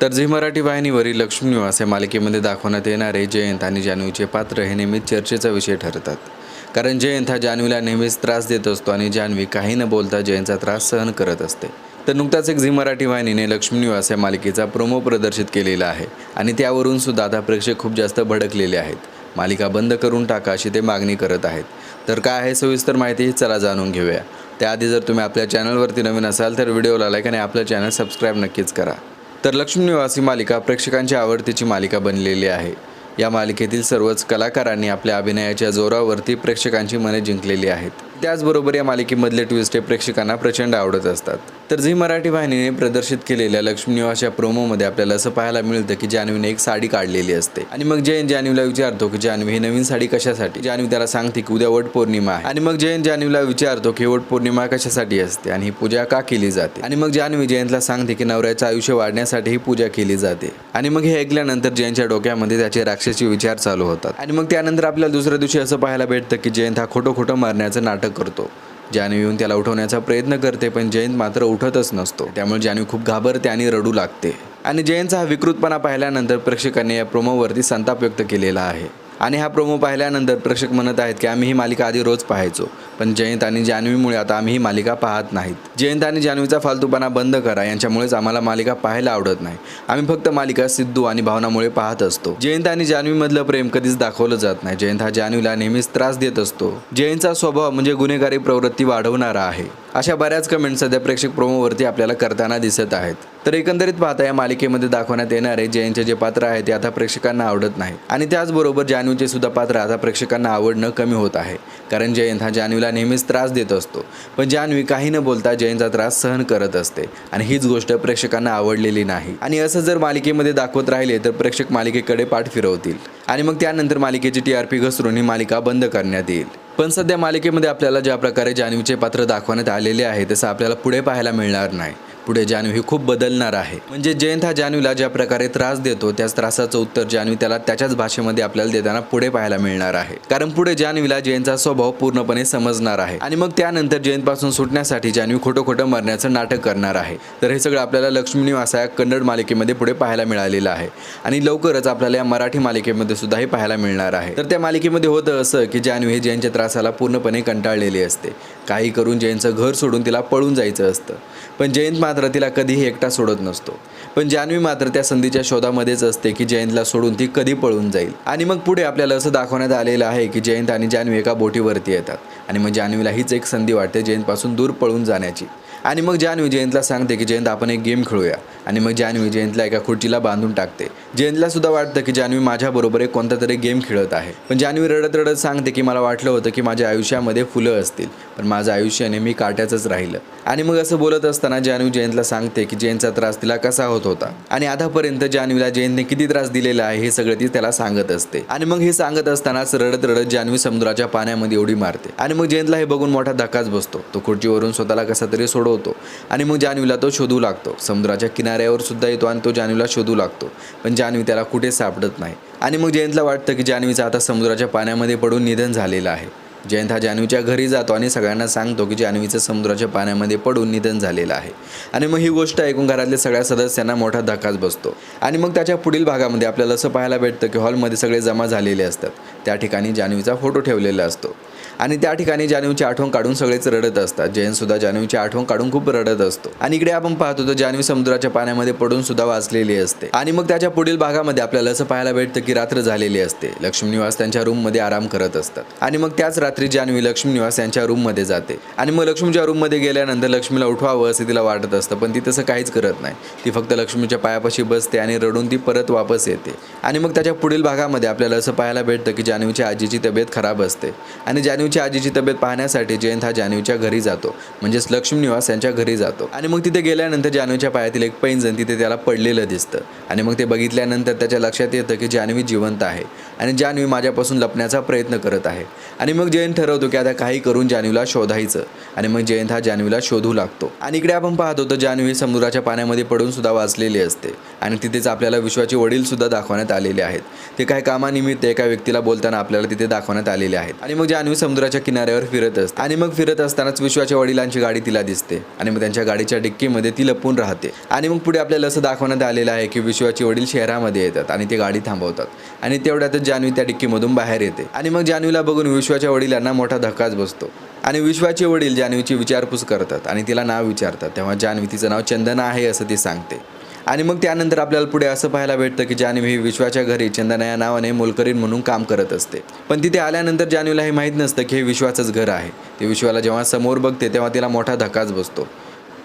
तर झी मराठी वाहिनीवरील लक्ष्मीनिवास या मालिकेमध्ये दाखवण्यात येणारे जयंत आणि जान्हवीचे पात्र हे नेहमीच चर्चेचा विषय ठरतात. कारण जयंत हा जान्हवीला नेहमीच त्रास देत असतो आणि जान्हवी काही न बोलता जयंतचा त्रास सहन करत असते. तर नुकताच एक झी मराठी वाहिनीने लक्ष्मीनिवास या मालिकेचा प्रोमो प्रदर्शित केलेला आहे आणि त्यावरून सुद्धा आता प्रेक्षक खूप जास्त भडकलेले आहेत. मालिका बंद करून टाका अशी ते मागणी करत आहेत. तर काय आहे सविस्तर माहिती चला जाणून घेऊया. त्याआधी जर तुम्ही आपल्या चॅनलवरती नवीन असाल तर व्हिडिओला लाईक आणि आपलं चॅनल सबस्क्राईब नक्कीच करा. तर लक्ष्मी निवासी मालिका प्रेक्षकांची आवडतीची मालिका बनलेली आहे. या मालिकेतील सर्वच कलाकारांनी आपल्या अभिनयाच्या जोरावरती प्रेक्षकांची मने जिंकलेली आहेत. त्याचबरोबर या मालिकेमधले ट्विस्ट हे प्रेक्षकांना प्रचंड आवडत असतात. तर झी मराठी वाहिनीने प्रदर्शित केलेल्या लक्ष्मी निवासच्या प्रोमोमध्ये आपल्याला असं पाहायला मिळतं की जान्हवीने एक साडी काढलेली असते. आणि मग जयंत जान्हवीला विचारतो की जान्हवी ही नवीन साडी कशासाठी? जान्हवी त्याला सांगते की उद्या वट पौर्णिमा आहे. आणि मग जयंत जान्हवीला विचारतो की वट पौर्णिमा कशासाठी असते आणि ही पूजा का केली जाते? आणि मग जान्हवी जयंतला सांगते की नवऱ्याचं आयुष्य वाढण्यासाठी ही पूजा केली जाते. आणि मग हे ऐकल्यानंतर जयंतच्या डोक्यामध्ये त्याचे राक्षसी विचार चालू होतात. आणि मग त्यानंतर आपल्याला दुसऱ्या दिवशी असं पाहायला भेटतं की जयंत हा खोटं खोटं मारण्याचं नाटक करतो. जान्हवी येऊन त्याला उठवण्याचा प्रयत्न करते पण जयंत मात्र उठतच नसतो. त्यामुळे जान्हवी खूप घाबरते आणि रडू लागते. आणि जयंतचा हा विकृतपणा पाहिल्यानंतर प्रेक्षकांनी या प्रोमोवरती संताप व्यक्त केलेला आहे. आणि हा प्रोमो पाहिल्यानंतर प्रेक्षक म्हणत आहेत की आम्ही ही मालिका आधी रोज पाहायचो. पण जयंत आणि जान्हवीमुळे आता आम्ही ही मालिका पाहत नाहीत. जयंत आणि जान्हवीचा फालतूपणा बंद करा यांच्यामुळेच आम्हाला मालिका पाहायला आवडत नाही. आम्ही फक्त मालिका सिद्धू आणि भावनामुळे पाहत असतो. जयंत आणि जान्हवीमधलं प्रेम कधीच दाखवलं जात नाही. जयंत हा जान्हवीला नेहमीच त्रास देत असतो. जयंतचा स्वभाव म्हणजे गुन्हेगारी प्रवृत्ती वाढवणारा आहे. अशा बऱ्याच कमेंट सध्या प्रेक्षक प्रोमोवरती आपल्याला करताना दिसत आहेत. तर एकंदरीत पाहता या मालिकेमध्ये दाखवण्यात येणारे जयंतचे जे पात्र आहे ते आता प्रेक्षकांना आवडत नाही आणि त्याचबरोबर जान्हवीचे सुद्धा पात्र आता प्रेक्षकांना आवडणं कमी होत आहे. कारण जयंत हा जान्हवीला नेहमीच त्रास देत असतो. पण जान्हवी काही न बोलता जयंतचा त्रास सहन करत असते आणि हीच गोष्ट प्रेक्षकांना आवडलेली नाही. आणि असं जर मालिकेमध्ये दाखवत राहिले तर प्रेक्षक मालिकेकडे पाठ फिरवतील. आणि मग त्यानंतर मालिकेची टी आर पी घसरून ही मालिका बंद करण्यात येईल. पण सध्या मालिकेमध्ये आपल्याला ज्या प्रकारे जान्हवीचे पात्र दाखवण्यात आलेले आहे तसं आपल्याला पुढे पाहायला मिळणार नाही. पुढे जान्हवी खूप बदलणार आहे. म्हणजे जयंत हा जान्हवीला ज्या प्रकारे त्रास देतो त्याच त्रासाचं उत्तर जान्हवी त्याला त्याच्याच भाषेमध्ये आपल्याला देताना पुढे पाहायला मिळणार आहे. कारण पुढे जान्हवीला जयंतचा स्वभाव पूर्णपणे समजणार आहे. आणि मग त्यानंतर जयंतपासून सुटण्यासाठी जान्हवी खोटं खोटं मरण्याचं नाटक करणार आहे. तर हे सगळं आपल्याला लक्ष्मी निवास या कन्नड मालिकेमध्ये पुढे पाहायला मिळालेलं आहे. आणि लवकरच आपल्याला या मराठी मालिकेमध्ये सुद्धा हे पाहायला मिळणार आहे. तर त्या मालिकेमध्ये होतं असं की जान्हवी हे जयंतच्या त्रासाला पूर्णपणे कंटाळलेली असते. काही करून जयंतचं घर सोडून तिला पळून जायचं असतं. पण जयंत मात्र मात्र तिला कधीही एकटा सोडत नसतो. पण जान्हवी मात्र त्या संधीच्या शोधामध्येच असते की जयंतला सोडून ती कधी पळून जाईल. आणि मग पुढे आपल्याला असं दाखवण्यात आलेलं आहे की जयंत आणि जान्हवी एका बोटीवरती येतात. आणि मग जान्हवीला हीच एक संधी वाटते जयंतपासून दूर पळून जाण्याची. आणि मग जान्हवी जयंतला सांगते की जयंत आपण एक गेम खेळूया. आणि मग जान्हवी जयंतला एका खुर्चीला बांधून टाकते. जेनला सुद्धा वाटतं की जान्हवी माझ्याबरोबर एक कोणता तरी गेम खेळत आहे. पण जान्हवी रडत रडत सांगते की मला वाटलं होतं की माझ्या आयुष्यामध्ये फुलं असतील. पण माझं आयुष्य नेहमी काट्याचंच राहिलं. आणि मग असं बोलत असताना जान्हवी जयंतला सांगते की जयंतचा त्रास तिला कसा होत होता. आणि आतापर्यंत जान्हवीला जयंतने किती त्रास दिलेला आहे हे सगळं ती त्याला सांगत असते. आणि मग हे सांगत असतानाच रडत रडत जान्हवी समुद्राच्या पाण्यामध्ये उडी मारते. आणि मग जयंतला हे बघून मोठा धक्काच बसतो. तो खुर्चीवरून स्वतःला कसा तरी सोडवतो. आणि मग जान्हवीला तो शोधू लागतो. समुद्राच्या किनाऱ्यावर सुद्धा येतो आणि तो जान्हवीला शोधू लागतो. पण जान्हवी त्याला कुठे सापडत नाही. आणि मग जयंतला वाटतं की जान्हवीचं आता समुद्राच्या पाण्यामध्ये पडून निधन झालेलं आहे. जयंत हा जान्हवीच्या घरी जातो आणि सगळ्यांना सांगतो की जान्हवीचं समुद्राच्या पाण्यामध्ये पडून निधन झालेलं आहे. आणि मग ही गोष्ट ऐकून घरातल्या सगळ्या सदस्यांना मोठा धक्काच बसतो. आणि मग त्याच्या पुढील भागामध्ये आपल्याला असं पाहायला भेटतं की हॉलमध्ये सगळे जमा झालेले असतात. त्या ठिकाणी जान्हवीचा फोटो ठेवलेला असतो. आणि त्या ठिकाणी जान्हवीची आठवण काढून सगळेच रडत असतात. जैन सुद्धा जानवीची आठवण काढून खूप रडत असतो. आणि इकडे आपण पाहतो तर जानवी समुद्राच्या पाण्यामध्ये पडून सुद्धा वाचलेली असते. आणि मग त्याच्या पुढील भागामध्ये आपल्याला असं पाहायला भेटतं की रात्र झालेली असते. लक्ष्मी निवास त्यांच्या रूममध्ये आराम करत असतात. आणि मग त्याच रात्री जानवी लक्ष्मी निवास यांच्या रूममध्ये जाते. आणि मग लक्ष्मीच्या रूममध्ये गेल्यानंतर लक्ष्मीला उठवावं असं तिला वाटत असतं पण ती तसं काहीच करत नाही. ती फक्त लक्ष्मीच्या पायापाशी बसते आणि रडून ती परत वापस येते. आणि मग त्याच्या पुढील भागामध्ये आपल्याला असं पाहायला भेटतं की जानवीच्या आजीची तब्येत खराब असते. आणि जानवी जान्हवीच्या आजीची तब्येत पाहण्यासाठी जयंत हा जानूच्या घरी जातो. म्हणजेच लक्ष्मी निवास यांच्या घरी जातो. आणि मग तिथे गेल्यानंतर जानूच्या पायातील एक पैंजण तिथे त्याला पडलेलं दिसतं. आणि मग ते बघितल्यानंतर त्याच्या लक्षात येतं की जान्हवी जिवंत आहे. आणि जानवी माझ्यापासून लपण्याचा प्रयत्न करत आहे. आणि मग जयंत ठरवतो की आता काही करून जानवीला शोधायचं. आणि मग जयंत हा जानवीला शोधू लागतो. आणि इकडे आपण पाहतो तर जानवी समुद्राच्या पाण्यामध्ये पडून सुद्धा वाचलेली असते. आणि तिथेच आपल्याला विश्वाचे वडील सुद्धा दाखवण्यात आलेले आहेत. ते काही कामानिमित्त एका व्यक्तीला बोलताना आपल्याला तिथे दाखवण्यात आलेले आहेत. आणि मग जानवी समुद्र समुद्राच्या किनाऱ्यावर फिरत असते. आणि मग फिरत असतानाच विश्वाच्या वडिलांची गाडी तिला दिसते. आणि मग त्यांच्या गाडीच्या डिक्कीमध्ये ती लपून राहते. आणि मग पुढे आपल्याला असं दाखवण्यात आलेलं आहे की विश्वाचे वडील शहरामध्ये येतात आणि ते गाडी थांबवतात. आणि तेवढ्यातच जान्हवी त्या डिक्कीमधून बाहेर येते. आणि मग जान्हवीला बघून विश्वाच्या वडिलांना मोठा धक्काच बसतो. आणि विश्वाचे वडील जान्हवीची विचारपूस करतात आणि तिला नाव विचारतात. तेव्हा जान्हवी तिचं नाव चंदना आहे असं ती सांगते. आणि मग त्यानंतर आपल्याला पुढे असं पाहायला भेटतं की जान्हवी ही विश्वाच्या घरी चंदना या नावाने मोलकरीण म्हणून काम करत असते. पण तिथे आल्यानंतर जानवीला हे माहीत नसतं की हे विश्वाचंच घर आहे. ते विश्वाला जेव्हा समोर बघते तेव्हा तिला मोठा धक्काच बसतो.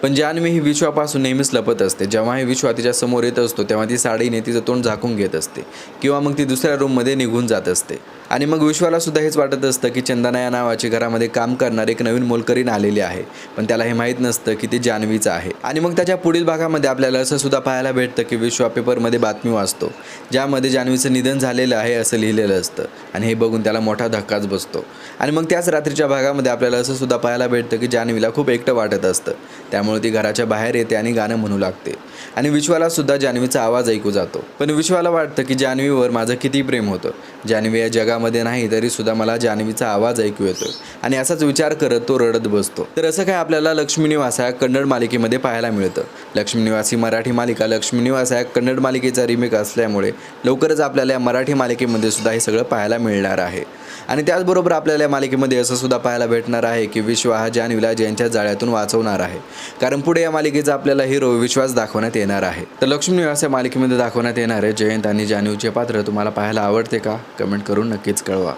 पण जान्हवी ही विश्वापासून नेहमीच लपत असते जेव्हा ही विश्वा तिच्या समोर येत असतो तेव्हा ती साडीने तिचं तोंड झाकून घेत असते किंवा मग ती दुसऱ्या रूममध्ये निघून जात असते. आणि मग विश्वाला सुद्धा हेच वाटत असतं की चंदना या नावाची घरामध्ये काम करणार एक नवीन मोलकरीण आलेली आहे. पण त्याला हे माहीत नसतं की ती जान्हवीचं आहे. आणि मग त्याच्या पुढील भागामध्ये आपल्याला असं सुद्धा पाहायला भेटतं की विश्वा पेपरमध्ये बातमी वाचतो ज्यामध्ये जान्हवीचं निधन झालेलं आहे असं लिहिलेलं असतं आणि हे बघून त्याला मोठा धक्काच बसतो. आणि मग त्याच रात्रीच्या भागामध्ये आपल्याला असं सुद्धा पाहायला भेटतं की जान्हवीला खूप एकटं वाटत असतं. त्यामुळे ती घराच्या बाहेर येते आणि गाणं म्हणू लागते. आणि विश्वाला सुद्धा जान्हवीचा आवाज ऐकू जातो. पण विश्वाला वाटतं की जान्हवीवर माझं किती प्रेम होतं. जान्हवी या जगामध्ये नाही तरी सुद्धा मला जान्हवीचा आवाज ऐकू येतो. आणि असाच विचार करत तो रडत बसतो. तर असं काय आपल्याला लक्ष्मी निवास या कन्नड मालिकेमध्ये पाहायला मिळतं. लक्ष्मी निवास ही मराठी मालिका लक्ष्मी निवास या कन्नड मालिकेचा रिमेक असल्यामुळे लवकरच आपल्याला या मराठी मालिकेमध्ये सुद्धा हे सगळं पाहायला मिळणार आहे. आणि त्याचबरोबर आपल्याला या मालिकेमध्ये असं सुद्धा पाहायला भेटणार आहे की विश्वा हा जान्हवीला जयंतच्या जाळ्यातून वाचवणार आहे. कारण पुढे या मालिकेचा आपल्याला हिरो विश्वास दाखवण्यात येणार आहे. तर लक्ष्मी निवास या मालिकेमध्ये दाखवण्यात येणार आहे. जयंत आणि जान्हवीचे पात्र तुम्हाला पाहायला आवडते का? कमेंट करून नक्कीच कळवा.